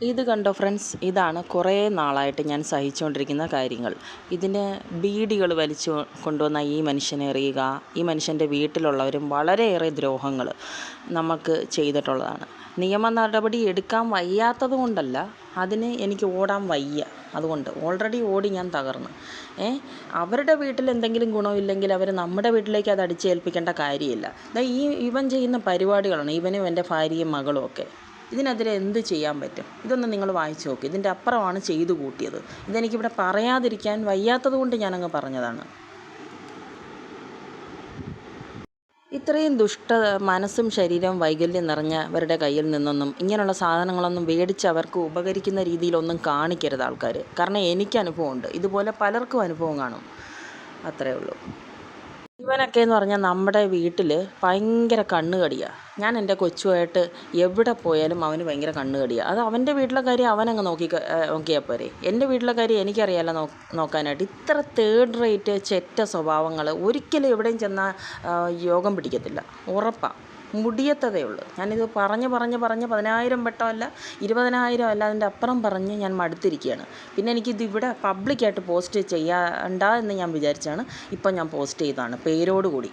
ഇത് കണ്ടോ ഫ്രണ്ട്സ്? ഇതാണ് കുറേ നാളായിട്ട് ഞാൻ സഹിച്ചുകൊണ്ടിരിക്കുന്ന കാര്യങ്ങൾ. ഇതിന് ബീഡികൾ വലിച്ചു കൊണ്ടുവന്ന ഈ മനുഷ്യനെ എറിയുക ഈ മനുഷ്യന്റെ വീട്ടിലുള്ളവരും വളരെയേറെ ദ്രോഹങ്ങൾ നമുക്ക് ചെയ്തിട്ടുള്ളതാണ്. നിയമ നടപടി എടുക്കാൻ വയ്യാത്തത് കൊണ്ടല്ല അതിന് എനിക്ക് ഓടാൻ വയ്യ. അതുകൊണ്ട് ഓൾറെഡി ഓടി ഞാൻ തകർന്നു. ഏ അവരുടെ വീട്ടിൽ എന്തെങ്കിലും ഗുണമില്ലെങ്കിൽ അവർ നമ്മുടെ വീട്ടിലേക്ക് അത് അടിച്ചേൽപ്പിക്കേണ്ട കാര്യമില്ല. ഈ ഇവൻ ചെയ്യുന്ന പരിപാടികളാണ് ഇവനും എന്റെ ഭാര്യയും മകളും ഒക്കെ. ഇതിനെതിരെ എന്ത് ചെയ്യാൻ പറ്റും? ഇതൊന്ന് നിങ്ങൾ വായിച്ചു നോക്ക്. ഇതിന്റെ അപ്പുറമാണ് ചെയ്തു കൂട്ടിയത്. ഇതെനിക്കിവിടെ പറയാതിരിക്കാൻ വയ്യാത്തത് കൊണ്ട് ഞാനങ്ങ് പറഞ്ഞതാണ്. ഇത്രയും ദുഷ്ട മനസ്സും ശരീരവും വൈകല്യം നിറഞ്ഞവരുടെ കയ്യിൽ നിന്നൊന്നും ഇങ്ങനെയുള്ള സാധനങ്ങളൊന്നും മേടിച്ച് അവർക്ക് ഉപകരിക്കുന്ന രീതിയിലൊന്നും കാണിക്കരുത് ആൾക്കാർ കാരണം എനിക്ക് അനുഭവമുണ്ട്. ഇതുപോലെ പലർക്കും അനുഭവം കാണും. അത്രയേ ഉള്ളൂ. ഇവനൊക്കെ എന്ന് പറഞ്ഞാൽ നമ്മുടെ വീട്ടിൽ ഭയങ്കര കണ്ണുകടിയാണ് ഞാൻ എന്റെ കൊച്ചുമായിട്ട് എവിടെ പോയാലും അവന് ഭയങ്കര കണ്ണുകടിയാണ് അത് അവന്റെ വീട്ടിലെ കാര്യം അവനങ്ങ് നോക്കി നോക്കിയാൽ പോരെ. എന്റെ വീട്ടിലെ കാര്യം എനിക്കറിയാമല്ലോ നോ നോക്കാനായിട്ട്. ഇത്ര തേർഡ് റേറ്റ് ചെറ്റ സ്വഭാവങ്ങൾ ഒരിക്കലും എവിടെയും ചെന്നാൽ യോഗം പിടിക്കത്തില്ല. ഉറപ്പാണ് മുടിയത്തതേ ഉള്ളൂ. ഞാനിത് പറഞ്ഞ് പറഞ്ഞ് പറഞ്ഞ് പതിനായിരം വട്ടമല്ല ഇരുപതിനായിരം അല്ല അതിന്റെ അപ്പുറം പറഞ്ഞ് ഞാൻ മടുത്തിരിക്കുകയാണ്. പിന്നെ എനിക്കിത് ഇവിടെ പബ്ലിക്കായിട്ട് പോസ്റ്റ് ചെയ്യണ്ട എന്ന് ഞാൻ വിചാരിച്ചാണ്. ഇപ്പം ഞാൻ പോസ്റ്റ് ചെയ്തതാണ് പേരോട് കൂടി.